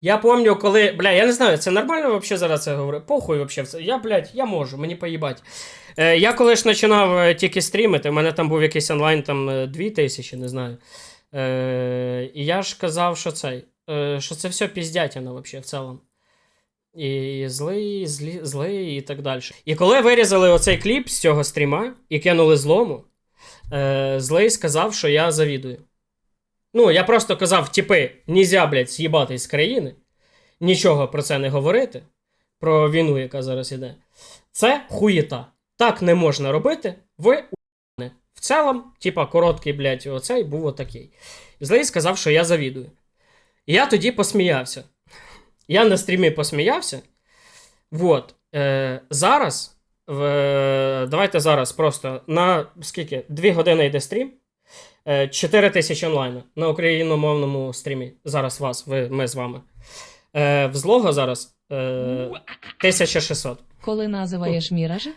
Я пам'ятаю, коли. Бля, я не знаю, це нормально вообще зараз це говорити? Похуй вообще. Я, блядь, я можу, мені поїбать. Е, я коли ж починав е, тільки стрімити, у мене там був якийсь онлайн там е, 2000, не знаю. Е, і я ж казав, що цей. Е, що це все піздятина вообще в цілому. І злий, злі, злий і так далі. І коли вирізали оцей кліп з цього стріма і кинули злому, е, злий сказав, що я завідую. Ну, я просто казав, типи, нельзя, блядь, з'їбати з країни, нічого про це не говорити, про війну, яка зараз іде. Це хуєта. Так не можна робити. Ви у**не. В цілому, типа, короткий, блядь, оцей був отакий. І злий сказав, що я завідую. Я тоді посміявся. Я на стрімі посміявся. Вот. Е, зараз. Е, давайте зараз просто на скільки? Дві години йде стрім. Е, 4 тисячі онлайн на україномовному стрімі. Зараз вас, ви, ми з вами. Е, в злого зараз е, 1600. Коли називаєш міражик,